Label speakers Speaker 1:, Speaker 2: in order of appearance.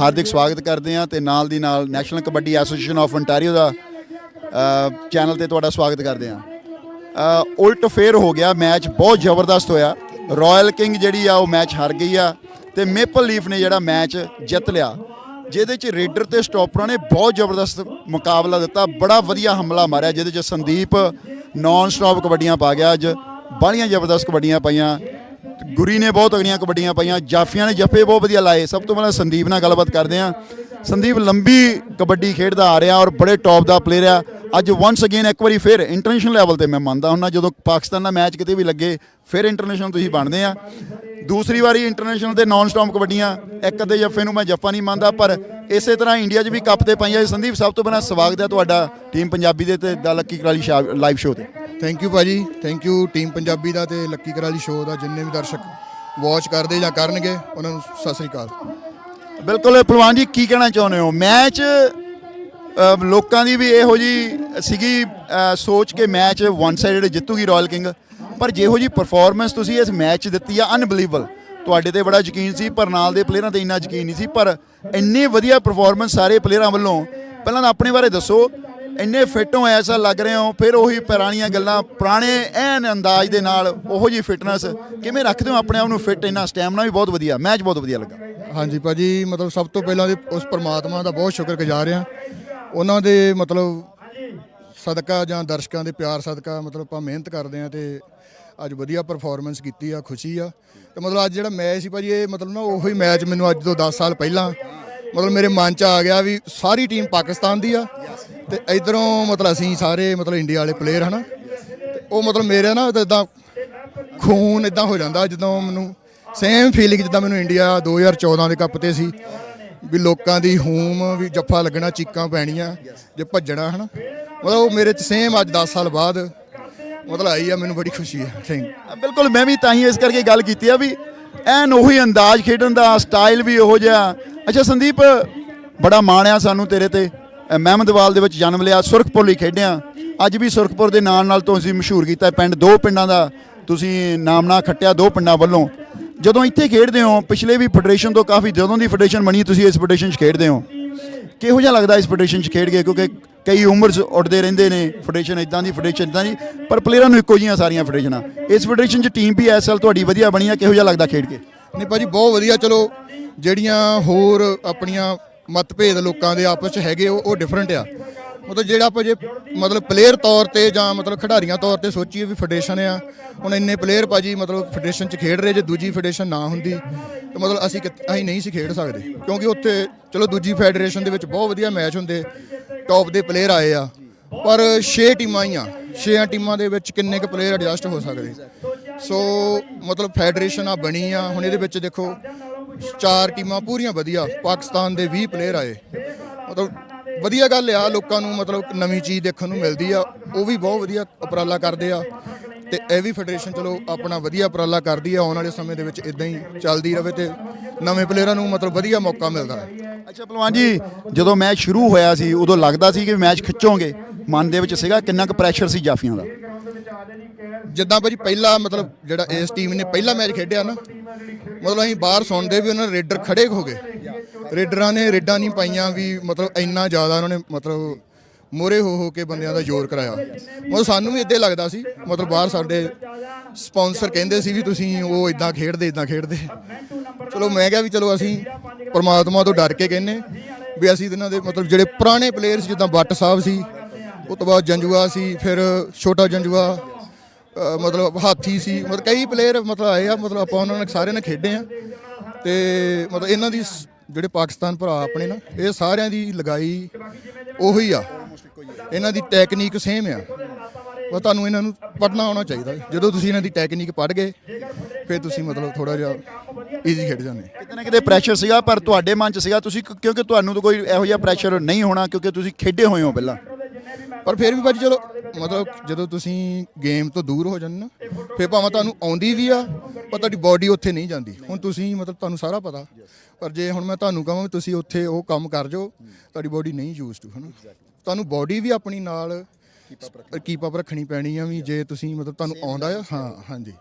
Speaker 1: ਹਾਰਦਿਕ ਸਵਾਗਤ ਕਰਦੇ ਹਾਂ ਤੇ ਨਾਲ ਦੀ ਨਾਲ national kabaddi association of ontario ਦਾ ਚੈਨਲ ਤੇ ਤੁਹਾਡਾ ਸਵਾਗਤ ਕਰਦੇ ਹਾਂ। ਉਲਟ ਫੇਰ ਹੋ ਗਿਆ, ਮੈਚ ਬਹੁਤ ਜ਼ਬਰਦਸਤ ਹੋਇਆ। ਰਾਇਲ ਕਿੰਗ ਜਿਹੜੀ ਆ, ਉਹ ਮੈਚ ਹਾਰ ਗਈ ਆ ਤੇ ਮੇਪਲ ਲੀਫ ਨੇ ਜਿਹੜਾ ਮੈਚ ਜਿੱਤ ਲਿਆ। ਜਿਹਦੇ ਚ ਰੇਡਰ ਤੇ ਸਟਾਪਰਾਂ ਨੇ ਬਹੁਤ ਜ਼ਬਰਦਸਤ ਮੁਕਾਬਲਾ ਦਿੱਤਾ, ਬੜਾ ਵਧੀਆ ਹਮਲਾ ਮਾਰਿਆ, ਜਿਹਦੇ ਚ ਸੰਦੀਪ ਨਾਨ ਸਟਾਪ ਕਬੱਡੀਆਂ ਪਾ ਗਿਆ ਅੱਜ, ਬਾਹਲੀਆਂ ਜ਼ਬਰਦਸਤ ਕਬੱਡੀਆਂ ਪਾਈਆਂ। ਗੁਰੀ ਨੇ ਬਹੁਤ ਅਗਲੀਆਂ ਕਬੱਡੀਆਂ ਪਾਈਆਂ, ਜਾਫੀਆਂ ਨੇ ਜੱਫੇ ਬਹੁਤ ਵਧੀਆ ਲਾਏ। ਸਭ ਤੋਂ ਪਹਿਲਾਂ ਸੰਦੀਪ ਨਾਲ ਗੱਲਬਾਤ ਕਰਦੇ ਹਾਂ। ਸੰਦੀਪ ਲੰਬੀ ਕਬੱਡੀ ਖੇਡਦਾ ਆ ਰਿਹਾ ਔਰ ਬੜੇ ਟੌਪ ਦਾ ਪਲੇਅਰ ਆ। ਅੱਜ ਵਾਂਸ ਅਗੇਨ ਇੱਕ ਵਾਰੀ ਫਿਰ ਇੰਟਰਨੈਸ਼ਨਲ ਲੈਵਲ ਤੇ ਮੈਂ ਮੰਨਦਾ ਹੁੰਨਾ ਜਦੋਂ ਪਾਕਿਸਤਾਨ ਦਾ ਮੈਚ ਕਿਤੇ ਵੀ ਲੱਗੇ, ਫਿਰ ਇੰਟਰਨੈਸ਼ਨਲ ਤੁਸੀਂ ਬਣਦੇ ਆ। ਦੂਸਰੀ ਵਾਰੀ ਇੰਟਰਨੈਸ਼ਨਲ ਤੇ ਨਾਨ ਸਟਾਪ ਕਬੱਡੀਆਂ, ਇੱਕ ਅੱਧੇ ਜੱਫੇ ਨੂੰ ਮੈਂ ਜੱਫਾ ਨਹੀਂ ਮੰਨਦਾ, ਪਰ ਇਸੇ ਤਰ੍ਹਾਂ ਇੰਡੀਆ 'ਚ ਵੀ ਕੱਪ ਤੇ ਪਾਈਆਂ ਸੰਦੀਪ। ਸਭ ਤੋਂ ਪਹਿਲਾਂ ਸਵਾਗਤ ਹੈ ਤੁਹਾਡਾ ਟੀਮ ਪੰਜਾਬੀ ਦੇ ਤੇ, ਦਾ ਲੱਕੀ ਕਰਾਲੀ ਲਾਈਵ ਸ਼ੋਅ ਤੇ।
Speaker 2: ਥੈਂਕ ਯੂ ਭਾਜੀ। ਥੈਂਕ ਯੂ ਟੀਮ ਪੰਜਾਬੀ ਦਾ ਤੇ ਲੱਕੀ ਕਰਾਲੀ ਸ਼ੋਅ ਦਾ, ਜਿੰਨੇ ਵੀ ਦਰਸ਼ਕ ਵਾਚ ਕਰਦੇ ਜਾਂ ਕਰਨਗੇ, ਉਹਨਾਂ ਨੂੰ ਸਤਿ ਸ੍ਰੀ ਅਕਾਲ।
Speaker 1: ਬਿਲਕੁਲ ਭਲਵਾਨ ਜੀ, ਕੀ ਕਹਿਣਾ ਚਾਹੁੰਦੇ ਹੋ? ਮੈਚ ਲੋਕਾਂ ਦੀ ਵੀ ਇਹੋ ਜੀ ਸੀਗੀ ਸੋਚ ਕੇ ਮੈਚ ਵਨ ਸਾਈਡਡ ਜਿੱਤੂਗੀ ਰਾਇਲ ਕਿੰਗ ਪਰ ਜਿਹੋ ਜੀ ਪਰਫਾਰਮੈਂਸ ਤੁਸੀਂ ਇਸ ਮੈਚ 'ਚ ਦਿੱਤੀ ਆ ਅਨਬਲੀਵੇਬਲ ਤੁਹਾਡੇ ਤੇ ਬੜਾ ਯਕੀਨ ਸੀ, ਪਰ ਨਾਲ ਦੇ ਪਲੇਅਰਾਂ ਤੇ ਇੰਨਾ ਯਕੀਨ ਨਹੀਂ ਸੀ, ਪਰ ਇੰਨੀ ਵਧੀਆ ਪਰਫਾਰਮੈਂਸ ਸਾਰੇ ਪਲੇਅਰਾਂ ਵੱਲੋਂ। ਪਹਿਲਾਂ ਤਾਂ ਆਪਣੇ ਬਾਰੇ ਦੱਸੋ ਇੰਨੇ ਫਿੱਟ ਹੋ ਐਸਾ ਲੱਗ ਰਹੇ ਹੋ, ਫਿਰ ਉਹੀ ਪੁਰਾਣੀਆਂ ਗੱਲਾਂ, ਪੁਰਾਣੇ ਐਨ ਅੰਦਾਜ਼ ਦੇ ਨਾਲ ਉਹੋ ਜੀ ਫਿਟਨੈਸ ਕਿਵੇਂ ਰੱਖਦੇ ਹੋ ਆਪਣੇ ਆਪ ਨੂੰ ਫਿੱਟ? ਇੰਨਾ ਸਟੈਮਨਾ ਵੀ ਬਹੁਤ ਵਧੀਆ, ਮੈਚ ਬਹੁਤ ਵਧੀਆ ਲੱਗਾ।
Speaker 2: ਹਾਂਜੀ ਭਾਜੀ, ਮਤਲਬ ਸਭ ਤੋਂ ਪਹਿਲਾਂ ਦੇ ਉਸ ਪਰਮਾਤਮਾ ਦਾ ਬਹੁਤ ਸ਼ੁਕਰਗੁਜ਼ਾਰ ਹਾਂ। ਉਹਨਾਂ ਦੇ ਮਤਲਬ ਸਦਕਾ ਜਾਂ ਦਰਸ਼ਕਾਂ ਦੇ ਪਿਆਰ ਸਦਕਾ ਮਤਲਬ ਆਪਾਂ ਮਿਹਨਤ ਕਰਦੇ ਆ ਤੇ ਅੱਜ ਵਧੀਆ ਪਰਫਾਰਮੈਂਸ ਕੀਤੀ ਆ, ਖੁਸ਼ੀ ਆ। ਤੇ ਮਤਲਬ ਅੱਜ ਜਿਹੜਾ ਮੈਚ ਸੀ ਭਾਜੀ, ਇਹ ਮਤਲਬ ਨਾ ਉਹੀ ਮੈਚ ਮੈਨੂੰ ਅੱਜ ਤੋਂ 10 ਸਾਲ ਪਹਿਲਾਂ ਮਤਲਬ ਮੇਰੇ ਮਨ 'ਚ ਆ ਗਿਆ ਵੀ ਸਾਰੀ ਟੀਮ ਪਾਕਿਸਤਾਨ ਦੀ ਆ। ਤੇ ਇਧਰੋਂ ਮਤਲਬ ਅਸੀਂ ਸਾਰੇ ਮਤਲਬ ਇੰਡੀਆ ਵਾਲੇ ਪਲੇਅਰ ਹਨਾ, ਤੇ ਉਹ ਮਤਲਬ ਮੇਰੇ ਨਾ ਇਦਾਂ ਖੂਨ ਇਦਾਂ ਹੋ ਜਾਂਦਾ ਜਦੋਂ ਮੈਨੂੰ ਸੇਮ ਫੀਲਿੰਗ ਜਿੱਦਾਂ ਮੈਨੂੰ ਇੰਡੀਆ 2014 ਦੇ ਕੱਪ ਤੇ ਸੀ, ਵੀ ਲੋਕਾਂ ਦੀ ਹੂਮ, ਵੀ ਜੱਫਾ ਲੱਗਣਾ, ਚੀਕਾਂ ਪੈਣੀਆਂ, ਜੇ ਭੱਜਣਾ ਹਨਾ। ਮਤਲਬ ਉਹ ਮੇਰੇ ਚ ਸੇਮ ਅੱਜ 10 ਸਾਲ ਬਾਅਦ ਮਤਲਬ ਆਈ ਆ, ਮੈਨੂੰ ਬੜੀ ਖੁਸ਼ੀ ਹੈ ਥੈਂਕ
Speaker 1: ਬਿਲਕੁਲ, ਮੈਂ ਵੀ ਤਾਂ ਹੀ ਇਸ ਕਰਕੇ ਗੱਲ ਕੀਤੀ ਆ ਵੀ ਐਨ ਉਹੀ ਅੰਦਾਜ਼ ਖੇਡਣ ਦਾ, ਸਟਾਈਲ ਵੀ ਉਹੋ ਜਿਹਾ। ਅੱਛਾ ਸੰਦੀਪ, ਬੜਾ ਮਾਣ ਆ ਸਾਨੂੰ ਤੇਰੇ ਤੇ। ਮਹਿਮਦਵਾਲ ਦੇ ਵਿੱਚ ਜਨਮ ਲਿਆ, ਸੁਰਖਪੁਰ ਲਈ ਖੇਡਿਆ। ਅੱਜ ਵੀ ਸੁਰਖਪੁਰ ਦੇ ਨਾਂ ਨਾਲ ਤੁਸੀਂ ਮਸ਼ਹੂਰ ਕੀਤਾ ਪਿੰਡ, ਦੋ ਪਿੰਡਾਂ ਦਾ ਤੁਸੀਂ ਨਾਮਨਾ ਖੱਟਿਆ, ਦੋ ਪਿੰਡਾਂ ਵੱਲੋਂ। ਜਦੋਂ ਇੱਥੇ ਖੇਡਦੇ ਹੋ, ਪਿਛਲੇ ਵੀ ਫੈਡਰੇਸ਼ਨ ਤੋਂ ਕਾਫੀ ਜਦੋਂ ਦੀ ਫੈਡਰੇਸ਼ਨ ਬਣੀ ਤੁਸੀਂ ਇਸ ਫੈਡਰੇਸ਼ਨ 'ਚ ਖੇਡਦੇ ਹੋ। ਕਿਹੋ ਜਿਹਾ ਲੱਗਦਾ ਇਸ ਫੈਡਰੇਸ਼ਨ 'ਚ ਖੇਡ ਕੇ? ਕਿਉਂਕਿ ਕਈ ਉਮਰਸ ਉੱਡਦੇ ਰਹਿੰਦੇ ਨੇ ਫੈਡਰੇਸ਼ਨ ਇਦਾਂ ਦੀ ਫੈਡਰੇਸ਼ਨ ਇਦਾਂ ਦੀ, ਪਰ ਪਲੇਅਰਾਂ ਨੂੰ ਇੱਕੋ ਜਿਹੀਆਂ ਸਾਰੀਆਂ ਫੈਡਰੇਸ਼ਨਾਂ। ਇਸ ਫੈਡਰੇਸ਼ਨ 'ਚ ਟੀਮ ਵੀ ਐਸਐਲ ਤੁਹਾਡੀ ਵਧੀਆ ਬਣੀ ਆ, ਕਿਹੋ ਜਿਹਾ ਲੱਗਦਾ ਖੇਡ ਕੇ?
Speaker 2: ਨਹੀਂ ਭਾਜੀ, ਬਹੁਤ ਵਧੀਆ। ਚਲੋ, ਜਿਹੜੀਆਂ ਹੋਰ ਆਪਣੀਆਂ ਮਤਭੇਦ ਲੋਕਾਂ ਦੇ ਆਪਸ ਚ ਹੈਗੇ, ਉਹ ਉਹ ਡਿਫਰੈਂਟ ਆ। ਮਤਲਬ ਜਿਹੜਾ ਆਪਾਂ ਜੇ ਮਤਲਬ ਪਲੇਅਰ ਤੌਰ ਤੇ ਜਾਂ ਮਤਲਬ ਖਿਡਾਰੀਆਂ ਤੌਰ ਤੇ ਸੋਚੀਏ ਵੀ ਫੈਡਰੇਸ਼ਨ ਆ, ਹੁਣ ਇੰਨੇ ਪਲੇਅਰ ਭਾਜੀ ਮਤਲਬ ਫੈਡਰੇਸ਼ਨ ਚ ਖੇਡ ਰਹੇ, ਜੇ ਦੂਜੀ ਫੈਡਰੇਸ਼ਨ ਨਾ ਹੁੰਦੀ, ਤਾਂ ਮਤਲਬ ਅਸੀਂ ਕਿਤ- ਅਸੀਂ ਨਹੀਂ ਸੀ ਖੇਡ ਸਕਦੇ। ਕਿਉਂਕਿ ਉੱਥੇ ਚਲੋ ਦੂਜੀ ਫੈਡਰੇਸ਼ਨ ਦੇ ਵਿੱਚ ਬਹੁਤ ਵਧੀਆ ਮੈਚ ਹੁੰਦੇ ਟੌਪ ਦੇ ਪਲੇਅਰ ਆਏ ਆ, ਪਰ 6 ਟੀਮਾਂ ਹੀ ਆ 6 ਟੀਮਾਂ ਦੇ ਵਿੱਚ ਕਿੰਨੇ ਕੁ ਪਲੇਅਰ ਐਡਜਸਟ ਹੋ ਸਕਦੇ। ਸੋ ਮਤਲਬ ਫੈਡਰੇਸ਼ਨ ਆ ਬਣੀ ਆ, ਹੁਣ ਇਹਦੇ ਵਿੱਚ ਦੇਖੋ ਚਾਰ ਟੀਮਾਂ ਪੂਰੀਆਂ ਵਧੀਆ। ਪਾਕਿਸਤਾਨ ਦੇ 20 ਪਲੇਅਰ ਆਏ। ਮਤਲਬ ਵਧੀਆ ਗੱਲ ਆ ਲੋਕਾਂ ਨੂੰ ਮਤਲਬ ਨਵੀਂ ਚੀਜ਼ ਦੇਖਣ ਨੂੰ ਮਿਲਦੀ ਆ। ਉਹ ਵੀ ਬਹੁਤ ਵਧੀਆ ਉਪਰਾਲਾ ਕਰਦੇ ਆ। ਤੇ ਇਹ ਵੀ ਫੈਡਰੇਸ਼ਨ ਚਲੋ ਆਪਣਾ ਵਧੀਆ ਉਪਰਾਲਾ ਕਰਦੀ ਆ। ਆਉਣ ਵਾਲੇ ਸਮੇਂ ਦੇ ਵਿੱਚ ਇਦਾਂ ਹੀ ਚੱਲਦੀ ਰਵੇ ਤੇ ਨਵੇਂ ਪਲੇਅਰਾਂ ਨੂੰ ਮਤਲਬ ਵਧੀਆ ਮੌਕਾ ਮਿਲਦਾ ਹੈ।
Speaker 1: ਅੱਛਾ ਪਹਿਲਵਾਨ ਜੀ ਜਦੋਂ ਮੈਚ ਸ਼ੁਰੂ ਹੋਇਆ ਸੀ ਉਦੋਂ ਲੱਗਦਾ ਸੀ ਕਿ ਮੈਚ ਖਿੱਚੋਗੇ। ਮਨ ਦੇ ਵਿੱਚ ਸੀਗਾ ਕਿੰਨਾ ਕੁ ਪ੍ਰੈਸ਼ਰ ਸੀ ਜਾਫੀਆਂ ਦਾ?
Speaker 2: ਜਿੱਦਾਂ ਭਾਜੀ ਪਹਿਲਾ ਮਤਲਬ ਜਿਹੜਾ ਇਸ ਟੀਮ ਨੇ ਪਹਿਲਾ ਮੈਚ ਖੇਡਿਆ ਨਾ ਮਤਲਬ ਅਸੀਂ ਬਾਹਰ ਸੁਣਦੇ ਵੀ ਉਹਨਾਂ ਦੇ ਰੇਡਰ ਖੜੇ ਹੋ ਗਏ। ਰੇਡਰਾਂ ਨੇ ਰੇਡਾਂ ਨਹੀਂ ਪਾਈਆਂ ਵੀ ਮਤਲਬ ਇੰਨਾ ਜ਼ਿਆਦਾ ਉਹਨਾਂ ਨੇ ਮਤਲਬ ਮੋਰੇ ਹੋ ਹੋ ਕੇ ਬੰਦਿਆਂ ਦਾ ਜ਼ੋਰ ਕਰਾਇਆ। ਮਤਲਬ ਸਾਨੂੰ ਵੀ ਇੱਦਾਂ ਲੱਗਦਾ ਸੀ, ਮਤਲਬ ਬਾਹਰ ਸਾਡੇ ਸਪਾਂਸਰ ਕਹਿੰਦੇ ਸੀ ਵੀ ਤੁਸੀਂ ਉਹ ਇਦਾਂ ਖੇਡਦੇ ਇਦਾਂ ਖੇਡਦੇ। ਚਲੋ ਮੈਂ ਕਿਹਾ ਵੀ ਚਲੋ ਅਸੀਂ ਪਰਮਾਤਮਾ ਤੋਂ ਡਰ ਕੇ ਕਹਿੰਨੇ ਵੀ ਅਸੀਂ ਇਹਨਾਂ ਦੇ ਮਤਲਬ ਜਿਹੜੇ ਪੁਰਾਣੇ ਪਲੇਅਰਸ ਜਿੱਦਾਂ ਬੱਟ ਸਾਹਿਬ ਸੀ, ਉਹ ਤੋਂ ਬਾਅਦ ਜੰਜੂਆ ਸੀ, ਫਿਰ ਛੋਟਾ ਜੰਜੂਆ ਮਤਲਬ ਹਾਥੀ ਸੀ ਮਤਲਬ ਕਈ ਪਲੇਅਰ ਮਤਲਬ ਆਏ ਆ ਮਤਲਬ ਆਪਾਂ ਉਹਨਾਂ ਨਾਲ ਸਾਰਿਆਂ ਨਾਲ ਖੇਡੇ ਆ। ਤੇ ਮਤਲਬ ਇਹਨਾਂ ਦੀ ਜਿਹੜੇ ਪਾਕਿਸਤਾਨ ਭਰਾ ਆਪਣੇ ਨਾ ਇਹ ਸਾਰਿਆਂ ਦੀ ਲਗਾਈ ਉਹੀ ਆ। ਇਹਨਾਂ ਦੀ ਟੈਕਨੀਕ ਸੇਮ ਆ। ਬਸ ਤੁਹਾਨੂੰ ਇਹਨਾਂ ਨੂੰ ਪੜਨਾ ਆਉਣਾ ਚਾਹੀਦਾ। ਜਦੋਂ ਤੁਸੀਂ ਇਹਨਾਂ ਦੀ ਟੈਕਨੀਕ ਪੜ੍ਹ ਗਏ ਫਿਰ ਤੁਸੀਂ ਮਤਲਬ ਥੋੜਾ ਜਿਹਾ ਈਜ਼ੀ ਖੇਡ ਜਾਂਦੇ।
Speaker 1: ਕਿਤੇ ਨਾ ਕਿਤੇ ਪ੍ਰੈਸ਼ਰ ਸੀਗਾ ਪਰ ਤੁਹਾਡੇ ਮਨ 'ਚ ਸੀਗਾ ਤੁਸੀਂ ਕਿਉਂ- ਕਿਉਂਕਿ ਤੁਹਾਨੂੰ ਤਾਂ ਕੋਈ ਇਹੋ ਜਿਹਾ ਪ੍ਰੈਸ਼ਰ ਨਹੀਂ ਹੋਣਾ ਕਿਉਂਕਿ ਤੁਸੀਂ ਖੇਡੇ ਹੋਏ ਹੋ ਪਹਿਲਾਂ।
Speaker 2: ਪਰ ਫਿਰ ਵੀ ਭਾਜੀ ਚਲੋ ਮਤਲਬ ਜਦੋਂ ਤੁਸੀਂ ਗੇਮ ਤੋਂ ਦੂਰ ਹੋ ਜਾਂਦੇ ਨਾ ਫਿਰ ਭਾਵੇਂ ਤੁਹਾਨੂੰ ਆਉਂਦੀ ਵੀ ਆ ਪਰ ਤੁਹਾਡੀ ਬਾਡੀ ਉੱਥੇ ਨਹੀਂ ਜਾਂਦੀ। ਹੁਣ ਤੁਸੀਂ ਮਤਲਬ ਤੁਹਾਨੂੰ ਸਾਰਾ ਪਤਾ। ਪਰ ਜੇ ਹੁਣ ਮੈਂ ਤੁਹਾਨੂੰ ਕਹਾਂ ਵੀ ਤੁਸੀਂ ਉੱਥੇ ਉਹ ਕੰਮ ਕਰ ਜਾਓ ਤੁਹਾਡੀ ਬਾਡੀ ਨਹੀਂ ਯੂਜ਼ਡ ਟੂ ਹਨਾ? ਤੁਹਾਨੂੰ ਬਾਡੀ ਵੀ ਆਪਣੀ ਨਾਲ ਕੀਪ ਅਪ ਰੱਖਣੀ ਪੈਣੀ ਆ ਵੀ ਜੇ ਤੁਸੀਂ ਮਤਲਬ ਤੁਹਾਨੂੰ ਆਉਂਦਾ ਆ ਹਾਂ ਹਾਂਜੀ।